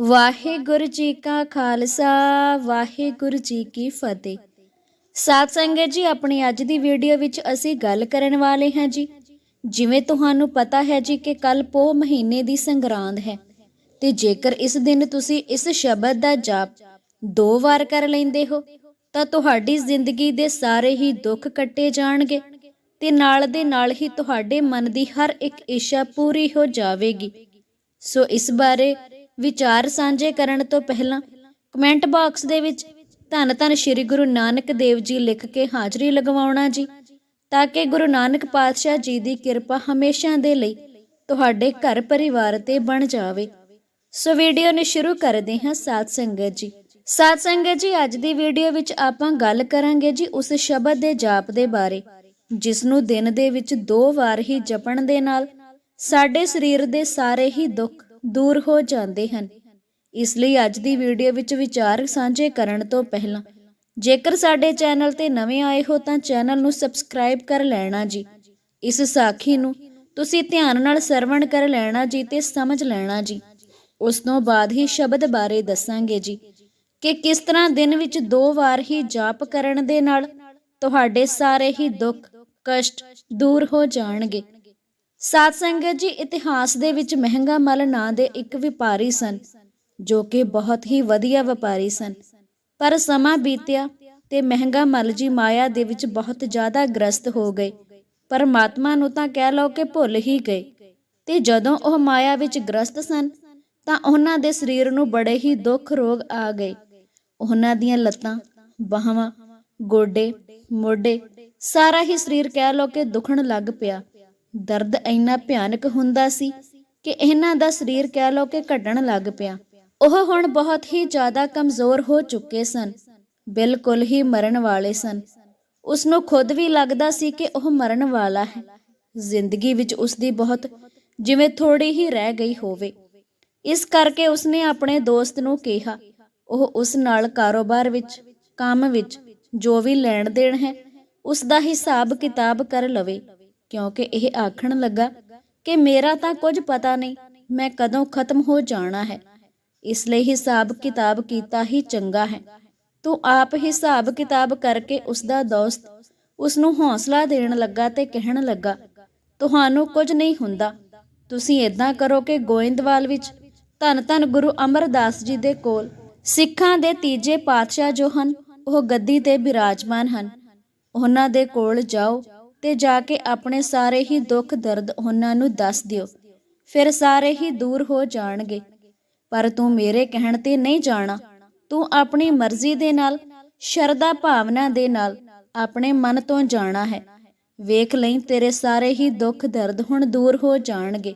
ਵਾਹਿਗੁਰੂ ਜੀ ਕਾ ਖਾਲਸਾ, ਵਾਹਿਗੁਰੂ ਜੀ ਕੀ ਫਤਿਹ। ਸਾਧ ਸੰਗਤ ਜੀ, ਆਪਣੀ ਅੱਜ ਦੀ ਵੀਡੀਓ ਵਿੱਚ ਅਸੀਂ ਗੱਲ ਕਰਨ ਵਾਲੇ ਹਾਂ ਜੀ। ਜਿਵੇਂ ਤੁਹਾਨੂੰ ਪਤਾ ਹੈ ਜੀ ਕਿ ਕੱਲ ਪੋਹ ਮਹੀਨੇ ਦੀ ਸੰਗਰਾਂਦ ਹੈ। ਤੇ ਜੇਕਰ ਇਸ ਦਿਨ ਤੁਸੀਂ ਇਸ ਸ਼ਬਦ ਦਾ ਜਾਪ ਦੋ ਵਾਰ ਕਰ ਲੈਂਦੇ ਹੋ, ਤਾਂ ਤੁਹਾਡੀ ਜ਼ਿੰਦਗੀ ਦੇ ਸਾਰੇ ਹੀ ਦੁੱਖ ਕੱਟੇ ਜਾਣਗੇ ਤੇ ਨਾਲ ਦੇ ਨਾਲ ਹੀ ਤੁਹਾਡੇ ਮਨ ਦੀ ਹਰ ਇੱਕ ਇੱਛਾ ਪੂਰੀ ਹੋ ਜਾਵੇਗੀ। ਸੋ ਇਸ ਬਾਰੇ ਵਿਚਾਰ ਸਾਂਝੇ ਕਰਨ ਤੋਂ ਪਹਿਲਾਂ ਕਮੈਂਟ ਬਾਕਸ ਦੇ ਵਿੱਚ ਧੰਨ ਧੰਨ ਸ੍ਰੀ ਗੁਰੂ ਨਾਨਕ ਦੇਵ ਜੀ ਲਿਖ ਕੇ ਹਾਜ਼ਰੀ ਲਗਵਾਉਣਾ ਜੀ, ਤਾਂ ਕਿ ਗੁਰੂ ਨਾਨਕ ਪਾਤਸ਼ਾਹ ਜੀ ਦੀ ਕਿਰਪਾ ਹਮੇਸ਼ਾ ਦੇ ਲਈ ਤੁਹਾਡੇ ਘਰ ਪਰਿਵਾਰ ਤੇ ਬਣ ਜਾਵੇ। ਸੋ ਵੀਡੀਓ ਨੂੰ ਸ਼ੁਰੂ ਕਰਦੇ ਹਾਂ ਸਾਧ ਸੰਗਤ ਜੀ। ਸਾਧ ਸੰਗਤ ਜੀ, ਅੱਜ ਦੀ ਵੀਡੀਓ ਵਿੱਚ ਆਪਾਂ ਗੱਲ ਕਰਾਂਗੇ ਜੀ ਉਸ ਸ਼ਬਦ ਦੇ ਜਾਪ ਦੇ ਬਾਰੇ ਜਿਸ ਨੂੰ ਦਿਨ ਦੇ ਵਿੱਚ ਦੋ ਵਾਰ ਹੀ ਜਪਣ ਦੇ ਨਾਲ ਸਾਡੇ ਸਰੀਰ ਦੇ ਸਾਰੇ ਹੀ ਦੁੱਖ ਦੂਰ ਹੋ ਜਾਂਦੇ ਹਨ। ਇਸ ਲਈ ਅੱਜ ਦੀ ਵੀਡੀਓ ਵਿੱਚ ਵਿਚਾਰ ਸਾਂਝੇ ਕਰਨ ਤੋਂ ਪਹਿਲਾਂ, ਜੇਕਰ ਸਾਡੇ ਚੈਨਲ ਤੇ ਨਵੇਂ ਆਏ ਹੋ ਤਾਂ ਚੈਨਲ ਨੂੰ ਸਬਸਕ੍ਰਾਈਬ ਕਰ ਲੈਣਾ ਜੀ। ਇਸ ਸਾਖੀ ਨੂੰ ਤੁਸੀਂ ਧਿਆਨ ਨਾਲ ਸਰਵਣ ਕਰ ਲੈਣਾ ਜੀ ਤੇ ਸਮਝ ਲੈਣਾ ਜੀ। ਉਸ ਤੋਂ ਬਾਅਦ ਹੀ ਸ਼ਬਦ ਬਾਰੇ ਦੱਸਾਂਗੇ ਜੀ ਕਿ ਕਿਸ ਤਰ੍ਹਾਂ ਦਿਨ ਵਿੱਚ ਦੋ ਵਾਰ ਹੀ ਜਾਪ ਕਰਨ ਦੇ ਨਾਲ ਤੁਹਾਡੇ ਸਾਰੇ ਹੀ ਦੁੱਖ, ਕਸ਼ਟ ਦੂਰ ਹੋ ਜਾਣਗੇ। ਸਾਧ ਸੰਗਤ ਜੀ, ਇਤਿਹਾਸ ਦੇ ਵਿੱਚ ਮਹਿੰਗਾ ਮਲ ਨਾਂ ਦੇ ਇੱਕ ਵਪਾਰੀ ਸਨ, ਜੋ ਕਿ ਬਹੁਤ ਹੀ ਵਧੀਆ ਵਪਾਰੀ ਸਨ। ਪਰ ਸਮਾਂ ਬੀਤਿਆ ਤੇ ਮਹਿੰਗਾ ਮਲ ਜੀ ਮਾਇਆ ਦੇ ਵਿੱਚ ਬਹੁਤ ਜ਼ਿਆਦਾ ਗ੍ਰਸਤ ਹੋ ਗਏ। ਪਰਮਾਤਮਾ ਨੂੰ ਤਾਂ ਕਹਿ ਲਓ ਕਿ ਭੁੱਲ ਹੀ ਗਏ। ਤੇ ਜਦੋਂ ਉਹ ਮਾਇਆ ਵਿੱਚ ਗ੍ਰਸਤ ਸਨ, ਤਾਂ ਉਹਨਾਂ ਦੇ ਸਰੀਰ ਨੂੰ ਬੜੇ ਹੀ ਦੁੱਖ ਰੋਗ ਆ ਗਏ। ਉਹਨਾਂ ਦੀਆਂ ਲੱਤਾਂ, ਬਾਹਾਂ, ਗੋਡੇ, ਮੋਢੇ ਸਾਰਾ ਹੀ ਸਰੀਰ ਕਹਿ ਲਓ ਕਿ ਦੁਖਣ ਲੱਗ ਪਿਆ। ਦਰਦ ਇੰਨਾ ਭਿਆਨਕ ਹੁੰਦਾ ਸੀ ਕਿ ਇਹਨਾਂ ਦਾ ਸਰੀਰ ਕਹਿ ਲਓ ਕਿ ਘਟਣ ਲੱਗ ਪਿਆ। ਉਹ ਹੁਣ ਬਹੁਤ ਹੀ ਜ਼ਿਆਦਾ ਕਮਜ਼ੋਰ ਹੋ ਚੁੱਕੇ ਸਨ। ਬਿਲਕੁਲ ਹੀ ਮਰਨ ਵਾਲੇ ਸਨ। ਉਸ ਨੂੰ ਖੁਦ ਵੀ ਲੱਗਦਾ ਸੀ ਕਿ ਉਹ ਮਰਨ ਵਾਲਾ ਹੈ। ਜ਼ਿੰਦਗੀ ਵਿੱਚ ਉਸ ਦੀ ਬਹੁਤ ਜਿਵੇਂ ਥੋੜੀ ਹੀ ਰਹਿ ਗਈ ਹੋਵੇ। ਇਸ ਕਰਕੇ ਉਸਨੇ ਆਪਣੇ ਦੋਸਤ ਨੂੰ ਕਿਹਾ, ਉਹ ਉਸ ਨਾਲ ਕਾਰੋਬਾਰ ਵਿੱਚ, ਕੰਮ ਵਿੱਚ ਜੋ ਵੀ ਲੈਣ ਦੇਣ ਹੈ ਉਸ ਦਾ ਹਿਸਾਬ ਕਿਤਾਬ ਕਰ ਲਵੇ। ਕਿਉਂਕਿ ਇਹ ਆਖਣ ਲੱਗਾ ਕਿ ਮੇਰਾ ਤਾਂ ਕੁਝ ਪਤਾ ਨਹੀਂ, ਮੈਂ ਕਦੋਂ ਖਤਮ ਹੋ ਜਾਣਾ ਹੈ। ਇਸ ਲਈ ਹਿਸਾਬ ਕਿਤਾਬ ਕੀਤਾ ਹੀ ਚੰਗਾ ਹੈ। ਤੂੰ ਆਪ ਹਿਸਾਬ ਕਿਤਾਬ ਕਰਕੇ ਉਸ ਦਾ ਦੋਸਤ ਉਸ ਨੂੰ ਹੌਸਲਾ ਦੇਣ ਲੱਗਾ ਤੇ ਕਹਿਣ ਲੱਗਾ, ਤੁਹਾਨੂੰ ਕੁਝ ਨਹੀਂ ਹੁੰਦਾ। ਤੁਸੀਂ ਇਦਾਂ ਕਰੋ ਕਿ ਗੋਇੰਦਵਾਲ ਵਿੱਚ ਧੰਨ ਧੰਨ ਗੁਰੂ ਅਮਰਦਾਸ ਜੀ ਦੇ ਕੋਲ ਸਿੱਖਾਂ ਦੇ ਤੀਜੇ ਪਾਤਸ਼ਾਹ ਜੋ ਹਨ, ਉਹ ਗੱਦੀ ਤੇ ਬਿਰਾਜਮਾਨ ਹਨ। ਉਹਨਾਂ ਦੇ ਕੋਲ ਜਾਓ ਤੇ ਜਾ ਕੇ ਆਪਣੇ ਸਾਰੇ ਹੀ ਦੁੱਖ ਦਰਦ ਉਹਨਾਂ ਨੂੰ ਦੱਸ ਦਿਓ। ਫਿਰ ਸਾਰੇ ਹੀ ਦੂਰ ਹੋ ਜਾਣਗੇ। ਪਰ ਤੂੰ ਮੇਰੇ ਕਹਿਣ ਤੇ ਨਹੀਂ ਜਾਣਾ। ਤੂੰ ਆਪਣੀ ਮਰਜ਼ੀ ਦੇ ਨਾਲ, ਸ਼ਰਧਾ ਭਾਵਨਾ ਦੇ ਨਾਲ ਆਪਣੇ ਮਨ ਤੋਂ ਜਾਣਾ ਹੈ। ਵੇਖ ਲਈ ਤੇਰੇ ਸਾਰੇ ਹੀ ਦੁੱਖ ਦਰਦ ਹੁਣ ਦੂਰ ਹੋ ਜਾਣਗੇ।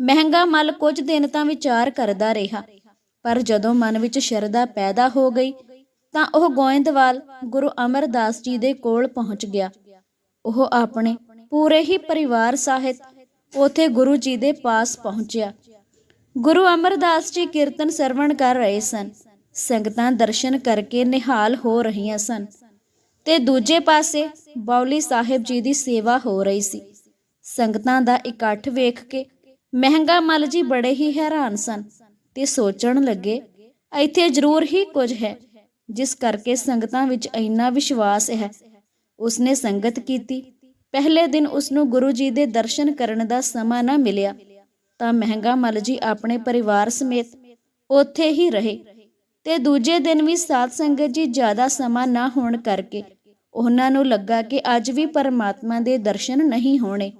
ਮਹਿੰਗਾ ਮਲ ਕੁਝ ਦਿਨ ਤਾਂ ਵਿਚਾਰ ਕਰਦਾ ਰਿਹਾ। ਪਰ ਜਦੋਂ ਮਨ ਵਿੱਚ ਸ਼ਰਧਾ ਪੈਦਾ ਹੋ ਗਈ ਤਾਂ ਉਹ ਗੋਇੰਦਵਾਲ ਗੁਰੂ ਅਮਰਦਾਸ ਜੀ ਦੇ ਕੋਲ ਪਹੁੰਚ ਗਿਆ। ਉਹ ਆਪਣੇ ਪੂਰੇ ਹੀ ਪਰਿਵਾਰ ਸਾਹਿਤ ਉਥੇ ਗੁਰੂ ਜੀ ਦੇ ਪਾਸ ਪਹੁੰਚਿਆ। ਗੁਰੂ ਅਮਰਦਾਸ ਜੀ ਕੀਰਤਨ ਸਰਵਣ ਕਰ ਰਹੇ ਸਨ। ਸੰਗਤਾਂ ਦਰਸ਼ਨ ਕਰਕੇ ਨਿਹਾਲ ਹੋ ਰਹੀਆਂ ਸਨ ਤੇ ਦੂਜੇ ਪਾਸੇ ਬੌਲੀ ਸਾਹਿਬ ਜੀ ਦੀ ਸੇਵਾ ਹੋ ਰਹੀ ਸੀ। ਸੰਗਤਾਂ ਦਾ ਇਕੱਠ ਵੇਖ ਕੇ ਮਹਿੰਗਾ ਮਲ ਜੀ ਬੜੇ ਹੀ ਹੈਰਾਨ ਸਨ ਤੇ ਸੋਚਣ ਲੱਗੇ, ਇੱਥੇ ਜ਼ਰੂਰ ਹੀ ਕੁਝ ਹੈ, ਜਿਸ ਕਰਕੇ ਸੰਗਤਾਂ ਵਿੱਚ ਇੰਨਾ ਵਿਸ਼ਵਾਸ ਹੈ ਉਸਨੇ ਸੰਗਤ ਕੀਤੀ। ਪਹਿਲੇ ਦਿਨ ਉਸ ਨੂੰ ਗੁਰੂ ਜੀ ਦੇ ਦਰਸ਼ਨ ਕਰਨ ਦਾ ਸਮਾਂ ਨਾ ਮਿਲਿਆ। ਤਾਂ ਮਹਿੰਗਾ ਮਲ ਜੀ ਆਪਣੇ ਪਰਿਵਾਰ ਸਮੇਤ ਉੱਥੇ ਹੀ ਰਹੇ। ਤੇ ਦੂਜੇ ਦਿਨ ਵੀ ਸਾਧ ਸੰਗਤ ਜੀ ਜ਼ਿਆਦਾ ਸਮਾਂ ਨਾ ਹੋਣ ਕਰਕੇ ਉਹਨਾਂ ਨੂੰ ਲੱਗਾ ਕਿ ਅੱਜ ਵੀ ਪਰਮਾਤਮਾ ਦੇ ਦਰਸ਼ਨ ਨਹੀਂ ਹੋਣੇ।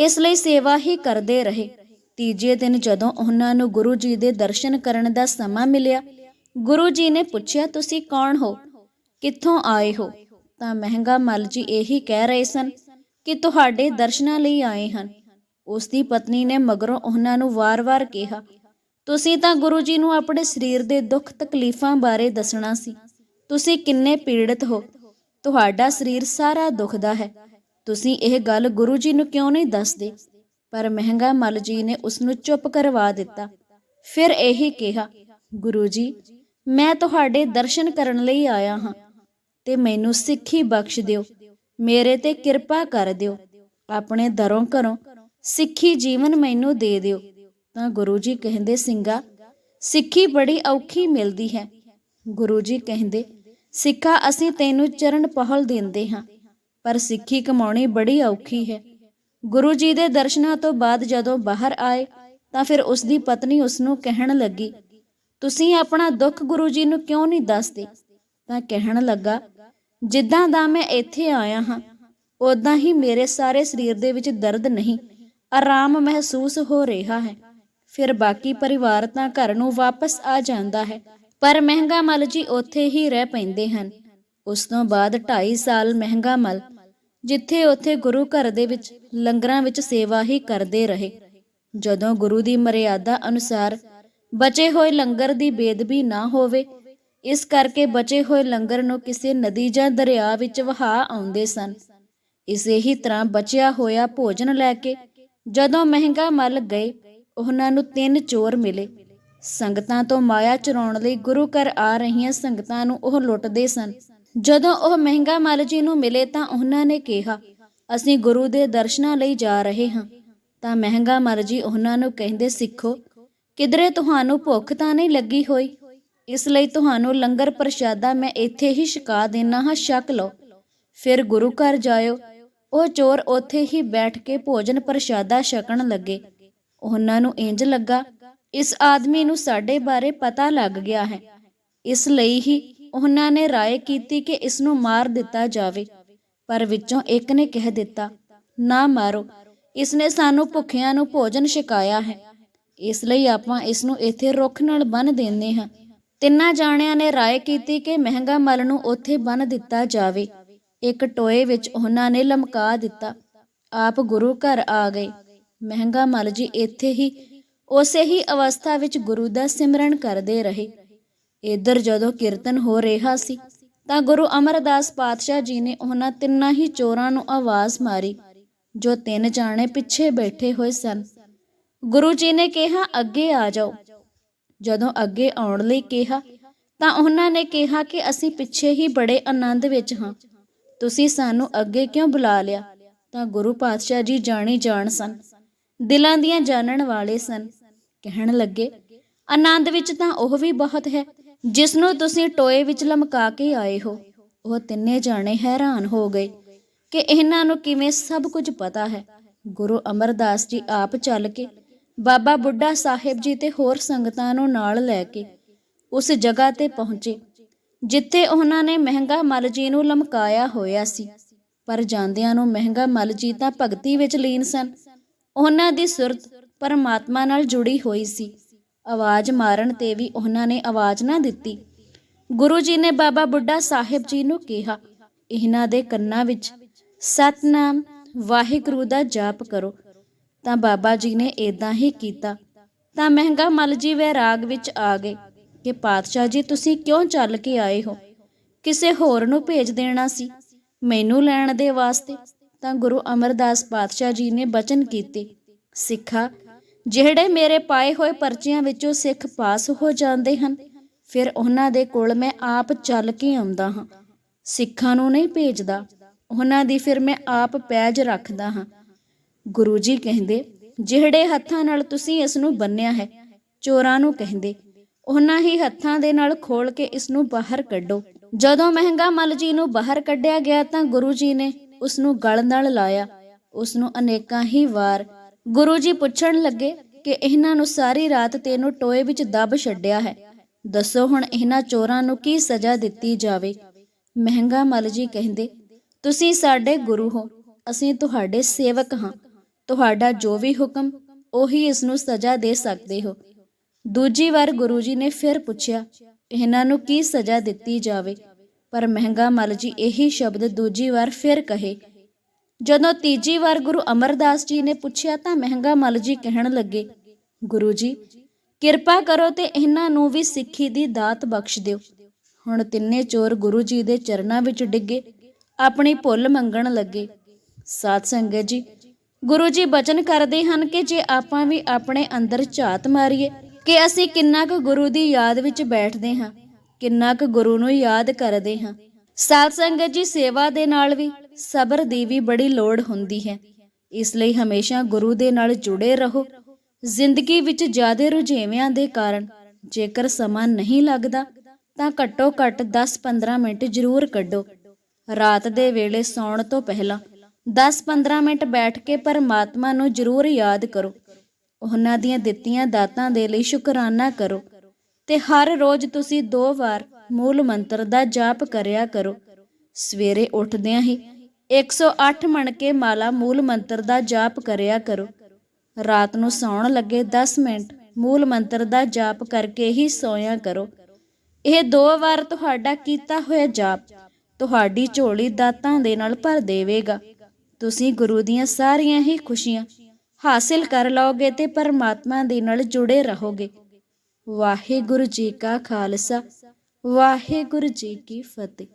ਇਸ ਲਈ ਸੇਵਾ ਹੀ ਕਰਦੇ ਰਹੇ। ਤੀਜੇ ਦਿਨ ਜਦੋਂ ਉਹਨਾਂ ਨੂੰ ਗੁਰੂ ਜੀ ਦੇ ਦਰਸ਼ਨ ਕਰਨ ਦਾ ਸਮਾਂ ਮਿਲਿਆ, ਗੁਰੂ ਜੀ ਨੇ ਪੁੱਛਿਆ, ਤੁਸੀਂ ਕੌਣ ਹੋ? ਕਿੱਥੋਂ ਆਏ ਹੋ? ਤਾਂ ਮਹਿੰਗਾ ਮਲ ਜੀ ਇਹੀ ਕਹਿ ਰਹੇ ਸਨ ਕਿ ਤੁਹਾਡੇ ਦਰਸ਼ਨਾਂ ਲਈ ਆਏ ਹਨ। ਉਸ ਦੀ ਪਤਨੀ ਨੇ ਮਗਰੋਂ ਉਹਨਾਂ ਨੂੰ ਵਾਰ-ਵਾਰ ਕਿਹਾ, ਤੁਸੀਂ ਤਾਂ ਗੁਰੂ ਜੀ ਨੂੰ ਆਪਣੇ ਸਰੀਰ ਦੇ ਦੁੱਖ ਤਕਲੀਫਾਂ ਬਾਰੇ ਦੱਸਣਾ ਸੀ। ਤੁਸੀਂ ਕਿੰਨੇ ਪੀੜਤ ਹੋ। ਤੁਹਾਡਾ ਸਰੀਰ ਸਾਰਾ ਦੁਖਦਾ ਹੈ। ਤੁਸੀਂ ਇਹ ਗੱਲ ਗੁਰੂ ਜੀ ਨੂੰ ਕਿਉਂ ਨਹੀਂ ਦੱਸਦੇ? ਪਰ ਮਹਿੰਗਾ ਮਲ ਜੀ ਨੇ ਉਸ ਨੂੰ ਚੁੱਪ ਕਰਵਾ ਦਿੱਤਾ। ਫਿਰ ਇਹੀ ਕਿਹਾ, ਗੁਰੂ ਜੀ, ਮੈਂ ਤੁਹਾਡੇ ਦਰਸ਼ਨ ਕਰਨ ਲਈ ਆਇਆ ਹਾਂ। ਤੇ ਮੈਨੂੰ ਸਿੱਖੀ ਬਖਸ਼ ਦਿਓ। ਮੇਰੇ ਤੇ ਕਿਰਪਾ ਕਰ ਦਿਓ। ਆਪਣੇ ਦਰੋਂ ਘਰੋਂ ਸਿੱਖੀ ਜੀਵਨ ਮੈਨੂੰ ਦੇ ਦਿਓ। ਤਾਂ ਗੁਰੂ ਜੀ ਕਹਿੰਦੇ ਸਿੰਘਾ ਸਿੱਖੀ ਬੜੀ ਔਖੀ ਮਿਲਦੀ ਹੈ। ਗੁਰੂ ਜੀ ਕਹਿੰਦੇ, ਸਿੱਖਾ ਅਸੀਂ ਤੈਨੂੰ ਚਰਨ ਪਹਲ ਦਿੰਦੇ ਹਾਂ, ਪਰ ਸਿੱਖੀ ਕਮਾਉਣੀ ਬੜੀ ਔਖੀ ਹੈ। ਗੁਰੂ ਜੀ ਦੇ ਦਰਸ਼ਨਾਂ ਤੋਂ ਬਾਅਦ ਜਦੋਂ ਬਾਹਰ ਆਏ, ਤਾਂ ਫਿਰ ਉਸ ਦੀ ਪਤਨੀ ਉਸ ਨੂੰ ਕਹਿਣ ਲੱਗੀ, ਤੁਸੀਂ ਆਪਣਾ ਦੁੱਖ ਗੁਰੂ ਜੀ ਨੂੰ ਕਿਉਂ ਨਹੀਂ ਦੱਸਦੇ? ਤਾਂ ਕਹਿਣ ਲੱਗਾ ਜਿੱਦਾਂ ਦਾ ਮੈਂ ਇੱਥੇ ਆਇਆ ਹਾਂ ਉਦਾਂ ਹੀ ਮੇਰੇ ਸਾਰੇ ਸਰੀਰ ਦੇ ਵਿੱਚ ਦਰਦ ਨਹੀਂ, ਆਰਾਮ ਮਹਿਸੂਸ ਹੋ ਰਿਹਾ ਹੈ। ਫਿਰ ਬਾਕੀ ਪਰਿਵਾਰ ਤਾਂ ਘਰ ਨੂੰ ਵਾਪਸ ਆ ਜਾਂਦਾ ਹੈ, ਪਰ ਮਹਿੰਗਾ ਮਲ ਜੀ ਉੱਥੇ ਹੀ ਰਹਿ ਪੈਂਦੇ ਹਨ। ਉਸ ਤੋਂ ਬਾਅਦ 2.5 ਸਾਲ ਮਹਿੰਗਾ ਮਲ, ਜਿੱਥੇ ਉੱਥੇ ਗੁਰੂ ਘਰ ਦੇ ਵਿੱਚ ਲੰਗਰਾਂ ਵਿੱਚ ਸੇਵਾ ਹੀ ਕਰਦੇ ਰਹੇ। ਜਦੋਂ ਗੁਰੂ ਦੀ ਮਰਿਆਦਾ ਅਨੁਸਾਰ ਬਚੇ ਹੋਏ ਲੰਗਰ ਦੀ ਬੇਦਬੀ ਨਾ ਹੋਵੇ ਇਸ ਕਰਕੇ ਬਚੇ ਹੋਏ ਲੰਗਰ ਨੂੰ ਕਿਸੇ ਨਦੀ ਜਾਂ ਦਰਿਆ ਵਿੱਚ ਵਹਾ ਆਉਂਦੇ ਸਨ। ਇਸੇ ਹੀ ਤਰ੍ਹਾਂ ਬਚਿਆ ਹੋਇਆ ਭੋਜਨ ਲੈ ਕੇ ਜਦੋਂ ਮਹਿੰਗਾ ਮਲ ਗਏ, ਉਹਨਾਂ ਨੂੰ ਤਿੰਨ ਚੋਰ ਮਿਲੇ। ਸੰਗਤਾਂ ਤੋਂ ਮਾਇਆ ਚੁਰਾਉਣ ਲਈ ਗੁਰੂ ਘਰ ਆ ਰਹੀਆਂ ਸੰਗਤਾਂ ਨੂੰ ਉਹ ਲੁੱਟਦੇ ਸਨ। ਜਦੋਂ ਉਹ ਮਹਿੰਗਾ ਮਲ ਜੀ ਨੂੰ ਮਿਲੇ ਤਾਂ ਉਹਨਾਂ ਨੇ ਕਿਹਾ, ਅਸੀਂ ਗੁਰੂ ਦੇ ਦਰਸ਼ਨਾਂ ਲਈ ਜਾ ਰਹੇ ਹਾਂ। ਤਾਂ ਮਹਿੰਗਾ ਮਲ ਜੀ ਉਹਨਾਂ ਨੂੰ ਕਹਿੰਦੇ, ਸਿੱਖੋ, ਕਿਧਰੇ ਤੁਹਾਨੂੰ ਭੁੱਖ ਤਾਂ ਨਹੀਂ ਲੱਗੀ ਹੋਈ? ਇਸ ਲਈ ਤੁਹਾਨੂੰ ਲੰਗਰ ਪ੍ਰਸ਼ਾਦਾ ਮੈਂ ਇੱਥੇ ਹੀ ਛਕਾ ਦੇਣਾ ਹਾਂ, ਛਕ ਲਓ। ਫਿਰ ਗੁਰੂ ਘਰ ਜਾਇਓ। ਉਹ ਚੋਰ ਉੱਥੇ ਹੀ ਬੈਠ ਕੇ ਭੋਜਨ ਪ੍ਰਸ਼ਾਦਾ ਛਕਣ ਲੱਗੇ। ਉਹਨਾਂ ਨੂੰ ਇੰਜ ਲੱਗਾ, ਇਸ ਆਦਮੀ ਨੂੰ ਸਾਡੇ ਬਾਰੇ ਪਤਾ ਲੱਗ ਗਿਆ ਹੈ। ਇਸ ਲਈ ਹੀ ਉਹਨਾਂ ਨੇ ਰਾਏ ਕੀਤੀ ਕਿ ਇਸ ਨੂੰ ਮਾਰ ਦਿੱਤਾ ਜਾਵੇ। ਪਰ ਵਿੱਚੋਂ ਇੱਕ ਨੇ ਕਹਿ ਦਿੱਤਾ, ਨਾ ਮਾਰੋ। ਇਸ ਨੇ ਸਾਨੂੰ ਭੁੱਖਿਆਂ ਨੂੰ ਭੋਜਨ ਛਕਾਇਆ ਹੈ। ਇਸ ਲਈ ਆਪਾਂ ਇਸ ਨੂੰ ਇੱਥੇ ਰੁੱਖ ਨਾਲ ਬੰਨ ਦਿੰਦੇ ਹਾਂ। ਤਿੰਨਾਂ ਜਾਣਿਆਂ ਨੇ ਰਾਏ ਕੀਤੀ ਕਿ ਮਹਿੰਗਾ ਮਲ ਨੂੰ ਉੱਥੇ ਬੰਨ ਦਿੱਤਾ ਜਾਵੇ। ਇੱਕ ਟੋਏ ਵਿੱਚ ਉਹਨਾਂ ਨੇ ਲਮਕਾ ਦਿੱਤਾ। ਆਪ ਗੁਰੂ ਘਰ ਆ ਗਏ। ਮਹਿੰਗਾ ਮਲ ਜੀ ਇੱਥੇ ਹੀ, ਉਸੇ ਹੀ ਅਵਸਥਾ ਵਿੱਚ ਗੁਰੂ ਦਾ ਸਿਮਰਨ ਕਰਦੇ ਰਹੇ। ਇਧਰ ਜਦੋਂ ਕੀਰਤਨ ਹੋ ਰਿਹਾ ਸੀ, ਤਾਂ ਗੁਰੂ ਅਮਰਦਾਸ ਪਾਤਸ਼ਾਹ ਜੀ ਨੇ ਉਹਨਾਂ ਤਿੰਨਾਂ ਹੀ ਚੋਰਾਂ ਨੂੰ ਆਵਾਜ਼ ਮਾਰੀ, ਜੋ ਤਿੰਨ ਜਾਣੇ ਪਿੱਛੇ ਬੈਠੇ ਹੋਏ ਸਨ। ਗੁਰੂ ਜੀ ਨੇ ਕਿਹਾ, ਅੱਗੇ ਆ ਜਾਓ। ਜਦੋਂ ਅੱਗੇ ਆਉਣ ਲਈ ਕਿਹਾ, ਤਾਂ ਉਹਨਾਂ ਨੇ ਕਿਹਾ ਕਿ ਅਸੀਂ ਪਿੱਛੇ ਹੀ ਬੜੇ ਆਨੰਦ ਵਿੱਚ ਹਾਂ। ਤੁਸੀਂ ਸਾਨੂੰ ਅੱਗੇ ਕਿਉਂ ਬੁਲਾ ਲਿਆ? ਤਾਂ ਗੁਰੂ ਪਾਤਸ਼ਾਹ ਜੀ ਜਾਣੀ ਜਾਣ ਸਨ। ਦਿਲਾਂ ਦੀਆਂ ਜਾਣਨ ਵਾਲੇ ਸਨ। ਕਹਿਣ ਲੱਗੇ, ਆਨੰਦ ਵਿੱਚ ਤਾਂ ਉਹ ਵੀ ਬਹੁਤ ਹੈ, ਜਿਸ ਨੂੰ ਤੁਸੀਂ ਟੋਏ ਵਿੱਚ ਲਮਕਾ ਕੇ ਆਏ ਹੋ। ਉਹ ਤਿੰਨੇ ਜਾਣੇ ਹੈਰਾਨ ਹੋ ਗਏ ਕਿ ਇਹਨਾਂ ਨੂੰ ਕਿਵੇਂ ਸਭ ਕੁਝ ਪਤਾ ਹੈ। ਗੁਰੂ ਅਮਰਦਾਸ ਜੀ ਆਪ ਚੱਲ ਕੇ ਬਾਬਾ ਬੁੱਢਾ ਸਾਹਿਬ ਜੀ ਤੇ ਹੋਰ ਸੰਗਤਾਂ ਨੂੰ ਨਾਲ ਲੈ ਕੇ ਉਸ ਜਗ੍ਹਾ ਤੇ ਪਹੁੰਚੇ, ਜਿੱਥੇ ਉਹਨਾਂ ਨੇ ਮਹਿੰਗਾ ਮਲ ਜੀ ਨੂੰ ਲਮਕਾਇਆ ਹੋਇਆ ਸੀ। ਪਰ ਜਾਂਦਿਆਂ ਨੂੰ ਮਹਿੰਗਾ ਮਲ ਜੀ ਤਾਂ ਭਗਤੀ ਵਿੱਚ ਲੀਨ ਸਨ। ਉਹਨਾਂ ਦੀ ਸੁਰਤ ਪਰਮਾਤਮਾ ਨਾਲ ਜੁੜੀ ਹੋਈ ਸੀ। ਆਵਾਜ਼ ਮਾਰਨ ਤੇ ਵੀ ਉਹਨਾਂ ਨੇ ਆਵਾਜ਼ ਨਾ ਦਿੱਤੀ। ਗੁਰੂ ਜੀ ਨੇ ਬਾਬਾ ਬੁੱਢਾ ਸਾਹਿਬ ਜੀ ਨੂੰ ਕਿਹਾ, ਇਹਨਾਂ ਦੇ ਕੰਨਾਂ ਵਿੱਚ ਸਤਨਾਮ ਵਾਹਿਗੁਰੂ ਦਾ ਜਾਪ ਕਰੋ। ਤਾਂ ਬਾਬਾ ਜੀ ਨੇ ਇਦਾਂ ਹੀ ਕੀਤਾ। ਤਾਂ ਮਹਿੰਗਾ ਮਲ ਜੀ ਵੈਰਾਗ ਵਿੱਚ ਆ ਗਏ ਕਿ, ਪਾਤਸ਼ਾਹ ਜੀ, ਤੁਸੀਂ ਕਿਉਂ ਚੱਲ ਕੇ ਆਏ ਹੋ? ਕਿਸੇ ਹੋਰ ਨੂੰ ਭੇਜ ਦੇਣਾ ਸੀ। ਮੈਨੂੰ ਲੈਣ ਦੇ ਵਾਸਤੇ ਤਾਂ ਗੁਰੂ ਅਮਰਦਾਸ ਪਾਤਸ਼ਾਹ ਜੀ ਨੇ ਬਚਨ ਕੀਤੇ। ਸਿੱਖਾ, ਜਿਹੜੇ ਮੇਰੇ ਪਾਏ ਹੋਏ ਪਰਚੀਆਂ ਵਿੱਚੋਂ ਸਿੱਖ ਪਾਸ ਹੋ ਜਾਂਦੇ ਹਨ, ਫਿਰ ਉਹਨਾਂ ਦੇ ਕੋਲ ਮੈਂ ਆਪ ਚੱਲ ਕੇ ਆਉਂਦਾ ਹਾਂ। ਸਿੱਖਾਂ ਨੂੰ ਨਹੀਂ ਭੇਜਦਾ। ਉਹਨਾਂ ਦੀ ਫਿਰ ਮੈਂ ਆਪ ਪੈਜ ਰੱਖਦਾ ਹਾਂ। ਗੁਰੂ ਜੀ ਕਹਿੰਦੇ, ਜਿਹੜੇ ਹੱਥਾਂ ਨਾਲ ਤੁਸੀਂ ਇਸ ਨੂੰ ਬੰਨਿਆ ਹੈ, ਚੋਰਾਂ ਨੂੰ ਕਹਿੰਦੇ, ਉਹਨਾਂ ਹੀ ਹੱਥਾਂ ਦੇ ਨਾਲ ਖੋਲ ਕੇ ਇਸ ਨੂੰ ਬਾਹਰ ਕੱਢੋ। ਜਦੋਂ ਮਹਿੰਗਾ ਮਲ ਜੀ ਨੂੰ ਬਾਹਰ ਕੱਢਿਆ ਗਿਆ ਤਾਂ ਗੁਰੂ ਜੀ ਨੇ ਉਸ ਨੂੰ ਗਲ ਨਾਲ ਲਾਇਆ ਉਸ ਨੂੰ ਅਨੇਕਾਂ ਹੀ ਵਾਰ। ਗੁਰੂ ਜੀ ਪੁੱਛਣ ਲੱਗੇ ਕਿ ਇਹਨਾਂ ਨੂੰ ਸਾਰੀ ਰਾਤ ਤੈਨੂੰ ਟੋਏ ਵਿੱਚ ਦੱਬ ਛੱਡਿਆ ਹੈ। ਦੱਸੋ ਹੁਣ ਇਹਨਾਂ ਚੋਰਾਂ ਨੂੰ ਕੀ ਸਜ਼ਾ ਦਿੱਤੀ ਜਾਵੇ? ਮਹਿੰਗਾ ਮਲ ਜੀ ਕਹਿੰਦੇ, ਤੁਸੀਂ ਸਾਡੇ ਗੁਰੂ ਹੋ, ਅਸੀਂ ਤੁਹਾਡੇ ਸੇਵਕ ਹਾਂ। ਤੁਹਾਡਾ ਜੋ ਵੀ ਹੁਕਮ, ਉਹੀ ਇਸ ਨੂੰ ਸਜ਼ਾ ਦੇ ਸਕਦੇ ਹੋ। ਦੂਜੀ ਵਾਰ ਗੁਰੂ ਜੀ ਨੇ ਫਿਰ ਪੁੱਛਿਆ, ਇਹਨਾਂ ਨੂੰ ਕੀ ਸਜ਼ਾ ਦਿੱਤੀ ਜਾਵੇ? ਪਰ ਮਹਿੰਗਾ ਮਲ ਜੀ ਇਹੀ ਸ਼ਬਦ ਦੂਜੀ ਵਾਰ ਫਿਰ ਕਹੇ। ਜਦੋਂ ਤੀਜੀ ਵਾਰ ਗੁਰੂ ਅਮਰਦਾਸ ਜੀ ਨੇ ਪੁੱਛਿਆ ਤਾਂ ਮਹਿੰਗਾ ਮਲ ਜੀ ਕਹਿਣ ਲੱਗੇ, ਗੁਰੂ ਜੀ, ਕਿਰਪਾ ਕਰੋ ਤੇ ਇਹਨਾਂ ਨੂੰ ਵੀ ਸਿੱਖੀ ਦੀ ਦਾਤ ਬਖਸ਼ ਦਿਓ। ਹੁਣ ਤਿੰਨੇ ਚੋਰ ਗੁਰੂ ਜੀ ਦੇ ਚਰਨਾਂ ਵਿੱਚ ਡਿੱਗੇ, ਆਪਣੀ ਭੁੱਲ ਮੰਗਣ ਲੱਗੇ। ਸਾਧ ਸੰਗਤ ਜੀ ਗੁਰੂ ਜੀ ਬਚਨ ਕਰਦੇ ਹਨ ਕਿ ਜੇ ਆਪਾਂ ਵੀ ਆਪਣੇ ਅੰਦਰ ਝਾਤ ਮਾਰੀਏ, ਕਿ ਅਸੀਂ ਕਿੰਨਾ ਕੁ ਗੁਰੂ ਦੀ ਯਾਦ ਵਿੱਚ ਬੈਠਦੇ ਹਾਂ, ਕਿੰਨਾ ਕੁ ਗੁਰੂ ਨੂੰ ਯਾਦ ਕਰਦੇ ਹਾਂ। ਸਾਧ ਸੰਗਤ ਜੀ ਸੇਵਾ ਦੇ ਨਾਲ ਵੀ ਸਬਰ ਦੀ ਵੀ ਬੜੀ ਲੋੜ ਹੁੰਦੀ ਹੈ। ਇਸ ਲਈ ਹਮੇਸ਼ਾ ਗੁਰੂ ਦੇ ਨਾਲ ਜੁੜੇ ਰਹੋ। ਜ਼ਿੰਦਗੀ ਵਿੱਚ ਜ਼ਿਆਦਾ ਰੁਝੇਵਿਆਂ ਦੇ ਕਾਰਨ ਜੇਕਰ ਸਮਾਂ ਨਹੀਂ ਲੱਗਦਾ, ਤਾਂ ਘੱਟੋ ਘੱਟ 10-15 ਮਿੰਟ ਜ਼ਰੂਰ ਕੱਢੋ। ਰਾਤ ਦੇ ਵੇਲੇ ਸੌਣ ਤੋਂ ਪਹਿਲਾਂ 10-15 ਮਿੰਟ ਬੈਠ ਕੇ ਪਰਮਾਤਮਾ ਨੂੰ ਜ਼ਰੂਰ ਯਾਦ ਕਰੋ। ਉਹਨਾਂ ਦੀਆਂ ਦਿੱਤੀਆਂ ਦਾਤਾਂ ਦੇ ਲਈ ਸ਼ੁਕਰਾਨਾ ਕਰੋ ਤੇ ਹਰ ਰੋਜ਼ ਤੁਸੀਂ ਦੋ ਵਾਰ ਮੂਲ ਮੰਤਰ ਦਾ ਜਾਪ ਕਰਿਆ ਕਰੋ। ਸਵੇਰੇ ਉੱਠਦਿਆਂ ਹੀ 108 ਮਣਕੇ ਮਾਲਾ ਮੂਲ ਮੰਤਰ ਦਾ ਜਾਪ ਕਰਿਆ ਕਰੋ। ਰਾਤ ਨੂੰ ਸੌਣ ਲੱਗੇ 10 ਮਿੰਟ ਮੂਲ ਮੰਤਰ ਦਾ ਜਾਪ ਕਰਕੇ ਹੀ ਸੋਇਆ ਕਰੋ। ਇਹ ਦੋ ਵਾਰ ਤੁਹਾਡਾ ਕੀਤਾ ਹੋਇਆ ਜਾਪ ਤੁਹਾਡੀ ਝੋਲੀ ਦਾਤਾਂ ਦੇ ਨਾਲ ਭਰ ਦੇਵੇਗਾ। ਤੁਸੀਂ ਗੁਰੂ ਦੀਆਂ ਸਾਰੀਆਂ ਹੀ ਖੁਸ਼ੀਆਂ ਹਾਸਿਲ ਕਰ ਲਓਗੇ ਤੇ ਪਰਮਾਤਮਾ ਦੇ ਨਾਲ ਜੁੜੇ ਰਹੋਗੇ। ਵਾਹਿਗੁਰੂ ਜੀ ਕਾ ਖਾਲਸਾ, ਵਾਹਿਗੁਰੂ ਜੀ ਕੀ ਫਤਿਹ।